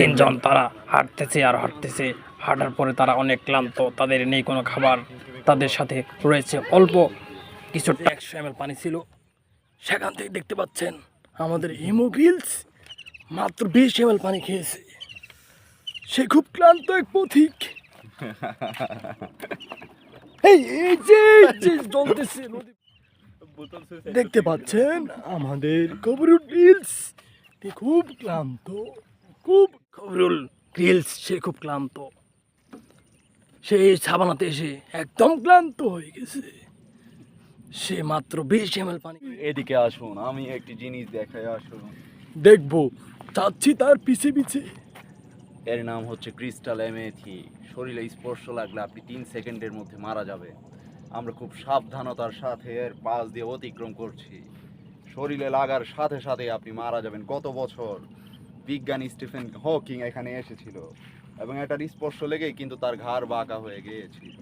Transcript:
তিনজন তারা হাঁটতেছে আর হাঁটতেছে। হাঁটার পরে তারা অনেক ক্লান্ত। তাদের নেই কোনো খাবার। তাদের সাথে রয়েছে অল্প কিছু ট্যাক্স এম পানি ছিল। সেখান থেকে দেখতে পাচ্ছেন আমাদের হিমোগ্রিলস মাত্র বিশ এম পানি খেয়েছে। সে খুব ক্লান্ত এক পথিক। দেখতে পাচ্ছেন আমাদের গ্রিলস। খুব ক্লান্ত। খুব কবরুল গ্রিলস সে খুব ক্লান্ত। সে সাবানাতে এসে একদম ক্লান্ত হয়ে গেছে। সে মাত্র বিশ এম পানি এদিকে আসুন আমি একটি জিনিস দেখাই আসুন। দেখব চাচ্ছি তার পিছে পিছে। এর নাম হচ্ছে ক্রিস্টাল এমেথি। শরীরে স্পর্শ লাগলে আপনি তিন সেকেন্ডের মধ্যে মারা যাবে। আমরা খুব সাবধানতার সাথে এর পাশ দিয়ে অতিক্রম করছি। শরীরে লাগার সাথে সাথে আপনি মারা যাবেন গত বছর। বিজ্ঞানী স্টিফেন হকিং এখানে এসেছিল। এবং এটার স্পর্শ লেগেই কিন্তু তার ঘাড় বাঁকা হয়ে গিয়েছিল।